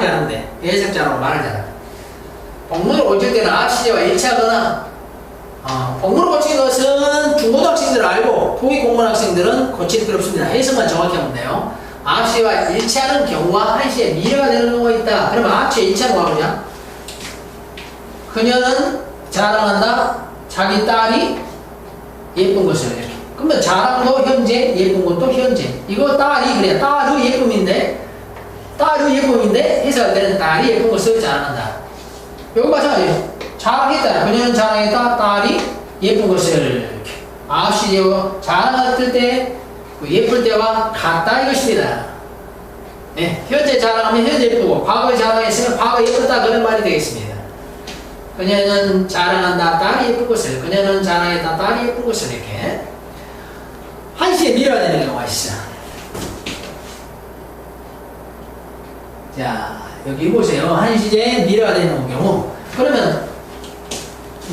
잘하는데 해석자로 말을 잘하는 복문을 고칠 때는 앞시제와 일치하거나 어, 복문을 고치는 것은 중고등 학생들 알고 토익 공무원 학생들은 고칠 필요 없습니다. 해석만 정확히 하면 돼요. 앞시와 일치하는 경우와 한시에 미래가 되는 경우가 있다. 그러면 앞시에 일치하는 거가 뭐냐? 그녀는 자랑한다. 자기 딸이 예쁜 것을 이렇게. 그러면 자랑도 현재, 예쁜 것도 현재. 이거 딸이 그래. 딸의 예쁨인데, 때는 딸이 예쁜 것을 자랑한다. 여기 마찬가지예요. 자랑했다. 그녀는 자랑했다. 딸이 예쁜 것을 이렇게. 되고 자랑할 때, 그 예쁠 때와 같다 이것입니다. 네, 현재 자랑하면 현재 예쁘고 과거에 자랑했으면 과거 예쁘다 그런 말이 되겠습니다. 그녀는 자랑한다 딸이 예쁜 것을 그녀는 자랑했다 딸이 예쁜 것을 이렇게 한시에 되는 경우가 있어. 자 여기 보세요 한시에 미뤄야 되는 경우 그러면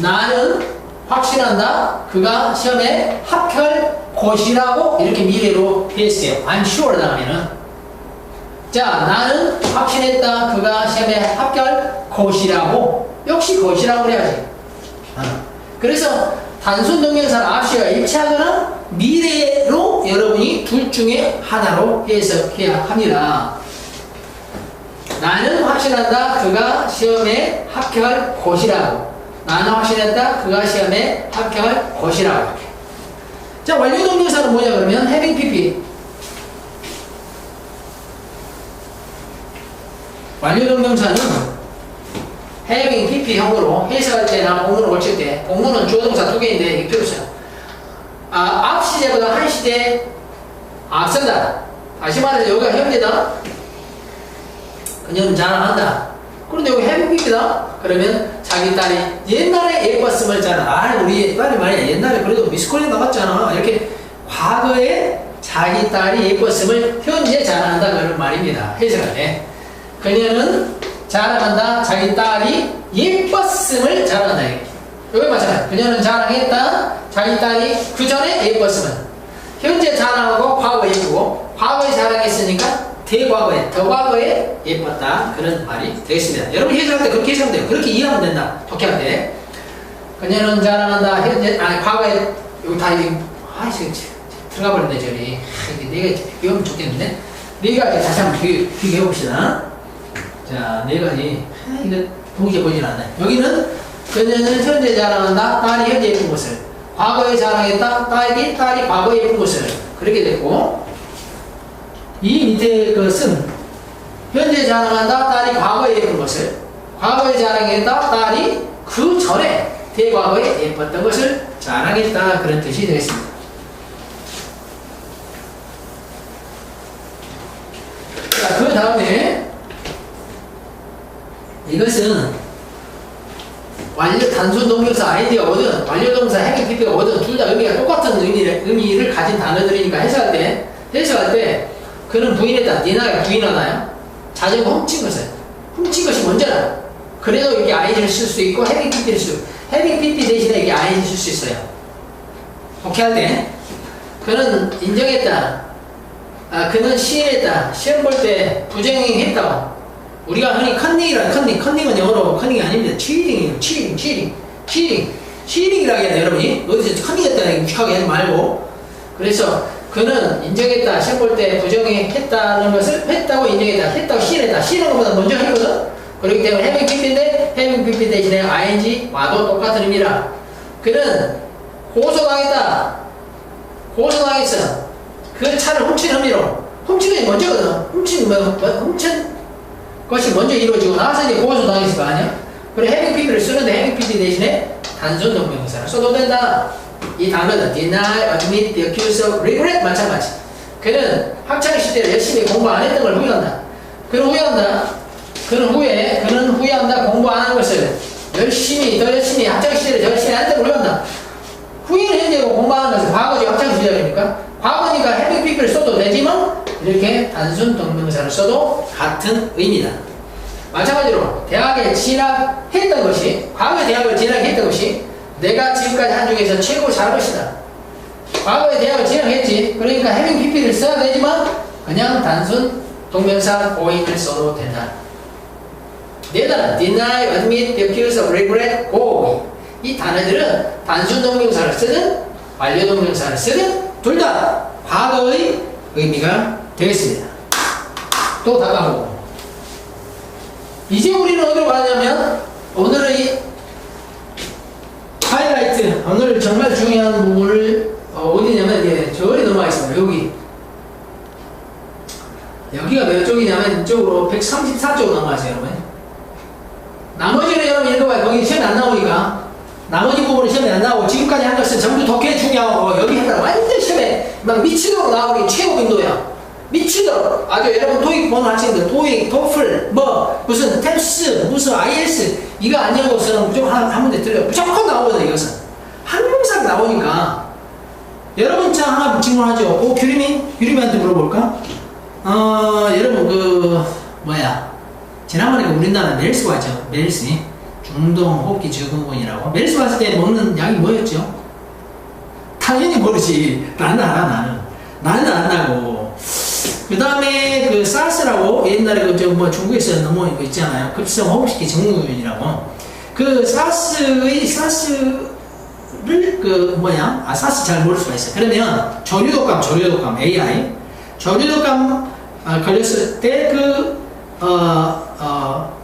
나는 확신한다 그가 시험에 합격할 것이라고 이렇게 미래로 했어요. I'm sure 다음에는 자 나는 확신했다 그가 시험에 합격할 것이라고 역시 것이라고 해야지. 어. 그래서 단순 동명사는 앞시와 일치하거나 미래로 여러분이 둘 중에 하나로 해석해야 합니다. 나는 확신한다. 그가 시험에 합격할 것이라고. 나는 확신했다. 그가 시험에 합격할 것이라고. 자, 완료 동명사는 뭐냐 그러면 having pp. 완료 동명사는 having pp형으로 해석할 때나 공문을 고칠 때 공문은 주어 동사 두 개인데 이게 필요 없어요. 아, 앞 시제보다 한 시제 앞선다. 다시 말해서 여기가 현재다. 그녀는 자랑한다. 그런데 여기 pp다. 그러면 자기 딸이 옛날에 예뻤음을 자랑. 아, 우리 딸이 말이야. 옛날에 그래도 미스코리아 나갔잖아. 이렇게 과거에 자기 딸이 예뻤음을 현재 자랑한다. 그런 말입니다. 해석할 때. 그녀는 자랑한다. 자기 딸이 예뻤음을 자랑한다. 여기 마찬가지. 그녀는 자랑했다. 자기 딸이 그 전에 예뻤음을. 현재 자랑하고 과거 예쁘고 과거에 자랑했으니까 대과거에 더 과거에 예뻤다. 그런 말이 되겠습니다. 여러분 해석할 때 그렇게 해석하면 돼요. 그렇게 이해하면 된다. 독해할 때. 그녀는 자랑한다. 현재 아니 과거에 여기 다아 이거 들어가 버렸네 저리. 아, 내가 배우면 좋겠는데. 네 가지 다시 한번 비교, 비교해 봅시다. 자, 네 가지. 아, 이거 동시에 보진 않네. 여기는 그녀는 현재 자랑한다. 딸이 현재 예쁜 것을. 과거에 자랑했다. 딸이, 딸이 과거에 예쁜 것을. 그렇게 됐고. 이 밑에 것은 현재 자랑한다. 딸이 과거에 예쁜 것을. 과거에 자랑했다. 딸이 그 전에 대과거에 예뻤던 것을 자랑했다. 그런 뜻이 되겠습니다. 자, 그 다음에 이것은 완료 단순 동명사 아이디어거든 완료 동사 행위 PP거든 둘 다 의미가 똑같은 의미를, 의미를 가진 단어들이니까 해석할 때 해석할 때 그는 부인했다 니나가 부인하나요? 자전거 훔친 것을 훔친 것이 먼저라 그래도 이게 IG를 쓸 수 있고 헤빙 PP를 쓰고 헤빙 PP 대신에 이게 IG를 쓸 수 있어요 오케이 할 때 그는 인정했다 아, 그는 시인했다 시험 볼 때 부정행했다고 우리가 흔히 컨닝이라 컨닝, 컨닝은 영어로 컨닝이 아닙니다. 치링이에요. 치링, 치링, 치링, 치링이라고 해야 여러분이. 어디서 컨닝했다는 게 하지 말고. 그래서 그는 인정했다. 시험 볼 때 부정했다는 것을 했다고 인정했다. 했다고 시인했다. 시인한 것보다 먼저 하거든. 그렇기 때문에 having pp인데 having pp 대신에 ing 와도 똑같은 의미라. 그는 고소당했다. 고소당했어. 그 차를 훔친 혐의로. 훔친 것이 먼저거든. 훔친, 뭐, 뭐 훔친 것이 먼저 이루어지고 나서 이제 고소 당했을 거 아니야? 그래 해빙 PP를 쓰는데 해빙 PP 대신에 단순 동명사를 써도 된다. 이 단어는 deny, admit, accuse regret 마찬가지. 그는 학창 시절 열심히 공부 안 했던 걸 후회한다. 그는 후회한다. 그는 후회, 그는 후회한다. 공부 안 한 것을 열심히 더 열심히 학창 시절에 더 열심히 안 했던 걸 후회한다. 후회는 현재고 공부 안한 것은 과거지 학창 시절이니까 과거니까 PP를 써도 되지만 이렇게 단순 동명사를 써도 같은 의미다. 마찬가지로 대학에 진학했던 것이 과거에 대학을 진학했던 것이 내가 지금까지 한 중에서 최고 잘한 것이다. 과거에 대학을 진학했지. 그러니까 해빙 PP를 써야 되지만 그냥 단순 동명사 오인을 써도 된다. 네 단어 deny, admit, accuse regret, go 이 단어들은 단순 동명사를 쓰든 완료 동명사를 쓰든 둘 다 과거의 의미가 되겠습니다. 또 다가오고 이제 우리는 어디로 가냐면 오늘의 이 하이라이트 오늘 정말 중요한 부분을 어, 디냐면 예, 저리 넘어가 있습니다. 여기. 여기가 몇 쪽이냐면 이쪽으로 134쪽 넘어가세요 여러분. 나머지는 여러분 읽어봐요. 거기 시험에 안 나오니까. 나머지 부분은 시험에 안 나오고 지금까지 한 것은 전부 독해 중요하고 여기 한다 완전 시험에 막 미치도록 나오기 빈도야 미치도록. 아주 여러분 토익 보는 학생들 토익, 토플 뭐 무슨 탭스 무슨 IS 이거 아니고서는 무조건 한, 한 문제 들려요. 무조건 나오거든 이것은. 항상 나오니까. 여러분 자 하나 질문하죠. 오 규리민? 규리민한테 물어볼까? 어 여러분 그 뭐야. 지난번에 그 우리나라 멜스 왔죠? 멜스 중동 호흡기 증후군이라고. 멜스 왔을 때 먹는 약이 뭐였죠? 당연히 모르지. 나는 알아 나는 나는 안다고 그 다음에 그 사스라고 옛날에 그저뭐 중국에서 넘어온 거 있잖아요. 급성 호흡기 증후군이라고. 그 사스의 사스를 그 뭐야 아 사스 잘 모를 수가 있어요. 그러면 조류독감 조류독감 AI 조류독감 아, 걸렸을 때그 어, 어,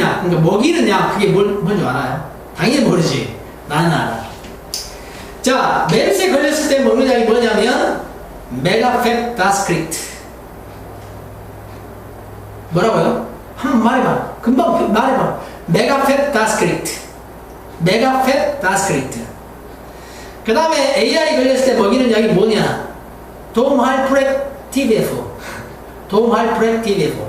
약 그러니까 먹이는 약 그게 뭘, 뭔지 알아요? 당연히 모르지. 나는 알아. 자 멜스에 걸렸을 때 먹는 약이 뭐냐면 메가펙다스크립트. 뭐라고요? 한번 말해봐. 금방 말해봐. 메가펙다스크립트. 메가펙다스크립트. 그 다음에 AI 걸렸을 때 먹이는 약이 뭐냐? 도움할 프렉티베프 도움할 프렉티베프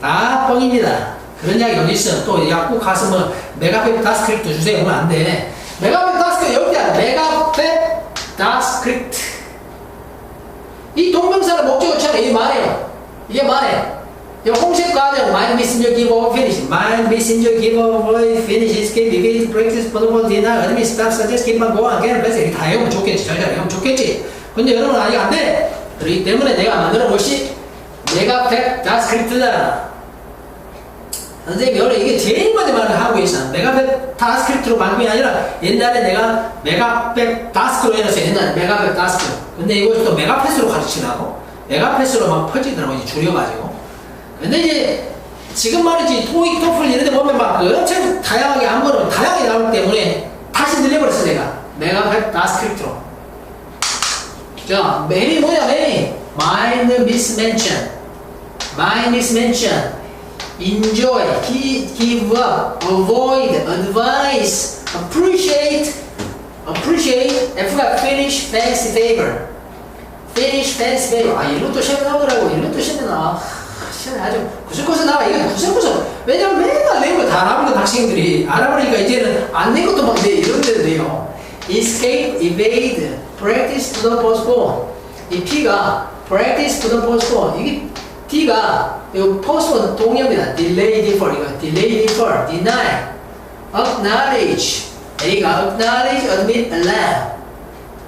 다 뻥입니다. 그런 약이 어디 있어 또 약국 가서 뭐 메가펙다스크립트 주세요. 그러면 안돼. 메가펙다스크립트 여기야 메가펙다스크립트 이 동명사를 목적어처럼 이게 말해요. 이게 말해. 이 홍색 과정, mind messenger give finish. mind messenger give over finish. escape, evade, practice, protocol, deny, admit, stop, suggest, keep on, go again, 그래서 이렇게 다 해오면 좋겠지. 잘 잘하면 좋겠지. 근데 여러분 아직 안 돼. 그렇기 때문에 내가 만들어 것이 내가 백 다스크립트다. 선생님이 원래 이게 제일 먼저 말을 하고 있어. 메가백 다스크립트로 바꾼 게 아니라 옛날에 내가 메가백 다스크로 해놨어요. 옛날에 메가백 다스크. 근데 이걸 또 메가패스로 가르치라고 메가패스로 막 퍼지더라고 이제 줄여가지고. 근데 이제 지금 말이지 토익, 토플 이런 데 보면 막그 엄청 다양하게 한 번은 다양하게 나오기 때문에 다시 늘려버렸어 내가. 메가백 다스크립트로. 자, 맨이 뭐야 맨이? mind mismention. mind mismention. Enjoy, give up, avoid, advise, appreciate, appreciate, F가 finish, fancy, favor. finish, fancy, favor. 아, 이것도 시험 나오더라고. 이것도 시험 나와. 시험 아주 구석구석 나와. 이거 구석구석. 왜냐면 맨날 내는 거다 알아보는 학생들이 알아보니까 이제는 안 낸 것도 막 돼. 이런 데도 돼요. escape, evade, practice, do not postpone. 이 P가 practice, do not postpone. 이게 D가 이거 postpone 동의어입니다. delay, defer 이거 delay, defer, deny, acknowledge. A가 acknowledge, admit, allow.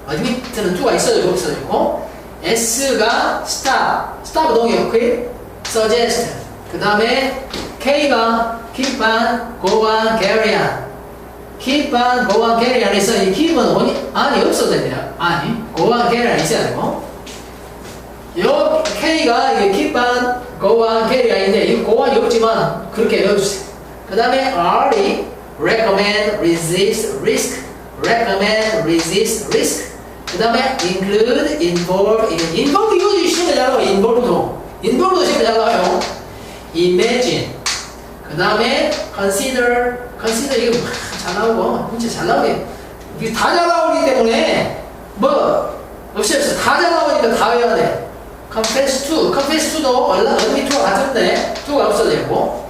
admit는 2가 있어도 없어지고 S가 stop, stop 동의어 quit, suggest. 그 다음에 K가 keep on, go on, carry on. keep on, go on, carry on 해서 이 keep은 아니 없어도 됩니다. 아니 go on, carry on 있어야 되고 요 K가 이게 go on, carry on인데 이 on이 없지만 그렇게 외워주세요. 그 다음에 R이 recommend, resist, risk, recommend, resist, risk. 그 다음에 include, involve, involve 이거 잘 나와요. involve도 involve도 잘 나와요. imagine. 그 다음에 consider, consider 이거 잘 나오고 진짜 잘 나오게 이게 다잘 나오기 때문에 뭐 없이 없이 다잘 나오니까 다 외워야 돼. Confess to, confess to도 원래 언니 to가 같은데 to가 없어도 되고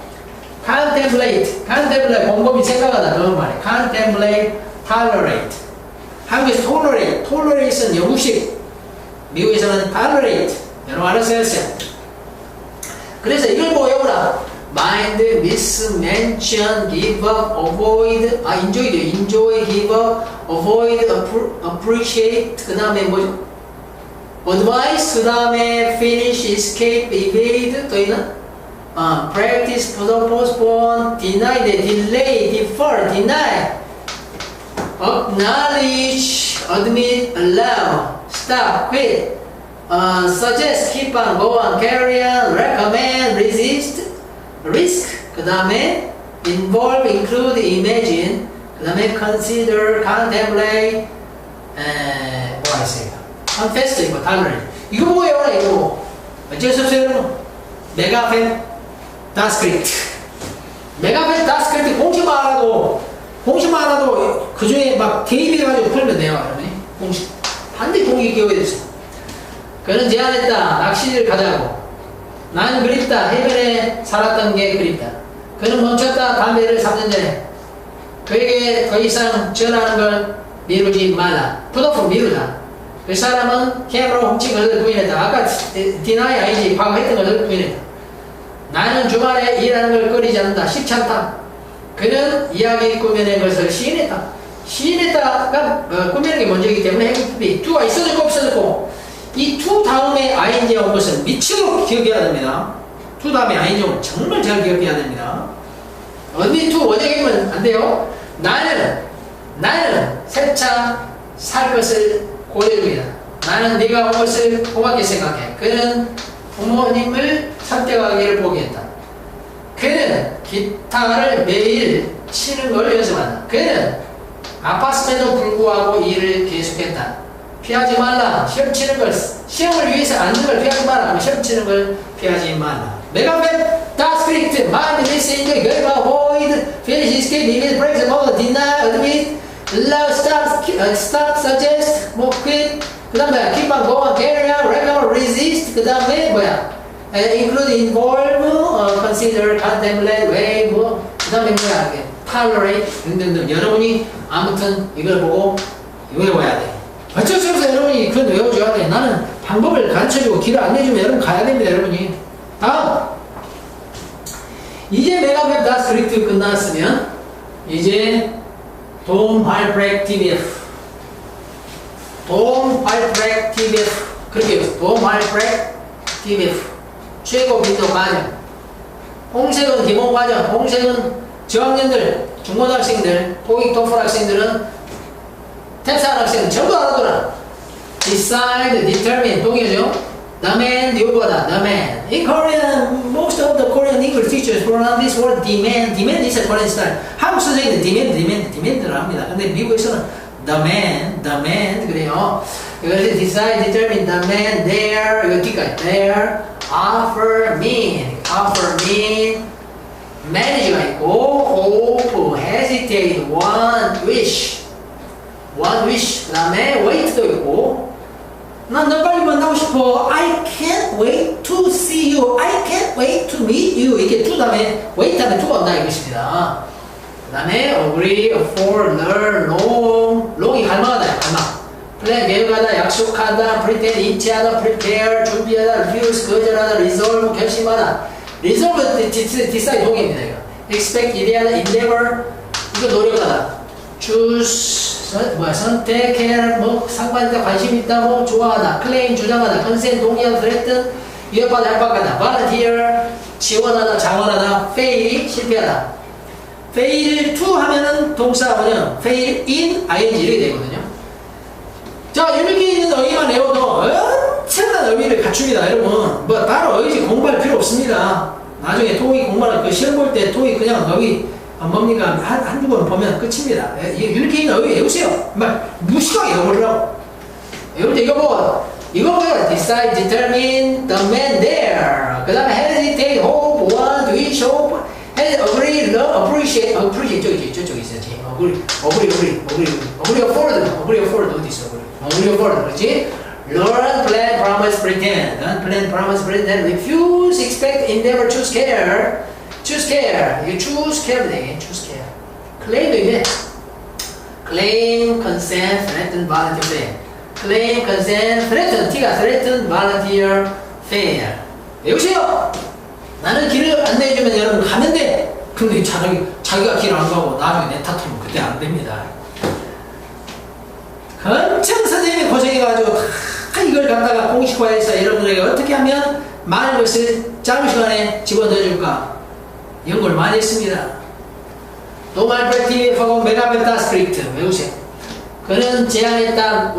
contemplate, contemplate 곰곰이 생각하다 그런 말이야. contemplate, tolerate. 한국에서 tolerate, tolerate는 영국식, 미국에서는 tolerate. 여러분 알아서 했어요. 그래서 이걸 보고 외우라. mind, mismention, give up, avoid, 아 enjoy죠. enjoy, give up, avoid, appreciate, 그 다음에 뭐죠? advice, 그 다음에 finish, escape, evade, 또 있나? 어, practice, postpone, deny, delay, defer, deny, acknowledge, admit, allow, stop, quit, uh, suggest, keep on, go on, carry on, recommend, resist, risk, 그 다음에 involve, include, imagine, 그 다음에 consider, contemplate, 에, 뭐가 있어요? Confess 이거 tolerate. 이거 뭐예요? 이거 뭐? 어쩔 수 없어요, 여러분. 메가펜 다스크립트. 메가펜 다스크립트 공식만 알아도 공식만 알아도 그 중에 막 대입해가지고 풀면 돼요, 여러분이. 공식. 반드시 공식 기억해야 돼요. 그는 제안했다. 낚시를 가자고. 나는 그립다. 해변에 살았던 게 그립다. 그는 멈췄다. 담배를 3년 전에. 그에게 더 이상 전하는 걸 미루지 말라. 푸드오프 미루다. 그 사람은 캠으로 훔친 것을 부인했다. 아까 디나이 아니지. 과거했던 것을 부인했다. 나는 주말에 일하는 걸 꺼리지 않는다. 싫지않다. 그는 이야기 꾸며낸 것을 시인했다. 시인했다가 어, 꾸며낸 게 먼저이기 때문에 행복비 투가 있어졌고 없어졌고 이 투 다음에 ing가 온 것은 미치도록 기억해야 됩니다. 투 다음에 ing 은 정말 잘 기억해야 됩니다. 언니 투 원형이면 안 돼요. 나는 나는 새차살 것을 중이다. 나는 네가 온 것을 고맙게 생각해. 그는 부모님을 선택하기를 포기했다. 그는 기타를 매일 치는 걸 연습한다. 그는 아팠음에도 불구하고 일을 계속했다. 피하지 말라. 시험 치는 걸, 시험을 위해서 앉는 걸 피하지 말라. 시험 치는 걸 피하지 말라. listening 결과 void finish escape limit break the model deny admit allow stop uh, stop suggest 뭐 quit 그 다음에 keep on going carry on recover resist. 그 다음에 뭐야? 에, include involve 어, consider contemplate weigh 뭐 그 다음에 뭐야? tolerate 등등등. 여러분이 아무튼 이걸 보고 외워야 돼. 어쩔 수 없어. 여러분이 그건 외워줘야 돼. 나는 방법을 가르쳐주고 길을 안내주면 여러분 가야 됩니다 여러분이. 다음 이제 메가웹 다 스크립트 끝났으면? 이제 돔 할브렉 TBF 돔 할브렉 TBF 그렇게 해요 돔 할브렉 TBF 최고 빈도 과정 홍색은 기본 과정 홍색은 저학년들 중고등학생들 토익 토플 학생들은 탭스한 학생 전부 알아둬라 decide, determine 동의죠 demand 이거보다 demand in Korean most of the Korean English teachers pronounce this word demand demand is a Korean style 한국 선생님은 demand demand demand를 합니다 근데 미국에서는 demand demand 그래요 이것을 decide, determine, demand, there 이거 뒤까지 there offer, mean offer, mean manage가 있고 hope, hesitate, want, wish want, wish 그 다음에 wait도 있고 난너 빨리 만나고 싶어. I can't wait to see you. I can't wait to meet you. 이게 to 다음에 wait 다음에 to가 온다 이것입니다. 그 다음에 agree, afford, learn, long. long이 갈망하다, 갈망. plan, 계획하다, 약속하다, pretend, 인치하다, prepare, 준비하다, refuse, 거절하다, resolve, 결심하다. resolve, decide 동입니다. 이거. expect, 기대하다, endeavor, 이거 노력하다. choose, 선, 뭐야, 선택해, 뭐, 상관이다, 관심 있다, 뭐, 좋아하다, 클레임, 주장하다, 컨센, 동의하다, threaten, 위협하다, 협박하다, volunteer, 지원하다, 장원하다, fail, 실패하다. Fail to 하면은 동사 원형, fail in, ing 이렇게 되거든요. 자, 이렇게 있는 어휘만 외워도 엄청난 어휘를 갖춥니다, 여러분. 뭐, 따로 어휘지 공부할 필요 없습니다. 나중에 토익 공부하는 그 시험 볼 때 토익 그냥 어휘 아, 뭡니까? 한, 한두 번 보면 끝입니다. 예, 이렇게 있는 어휘 외우세요. 막, 무식하게 외워보려고. 외울 때 이거 보고, 이거 보고, decide, determine, the man appreciate, appreciate, 저기, 저쪽에 있어야지. agree, agree, agree, agree, agree, afford, agree, afford, 어디 있어, agree. agree, afford, 그렇지? learn, plan, promise, pretend. plan, promise, pretend, refuse, expect, endeavor, choose, care. choose care. 이게 choose care 되게 choose care. claim도 있네. claim, consent, threaten, volunteer, fail. claim, consent, threaten, T가 threaten, volunteer, fail. 외우세요. 나는 길을 안내해주면 여러분 가면 돼. 근데 자기, 자기가 길 안 가고 나중에 내 탓하면 그때 안 됩니다. 엄청 선생님이 고생해가지고 다 이걸 갖다가 공식화해서 여러분에게 어떻게 하면 많은 것을 짧은 시간에 집어넣어줄까? 연구를 많이 했습니다. 노말 프레티하고 메가베타 스크립트 외우세요. 그는 제안했다.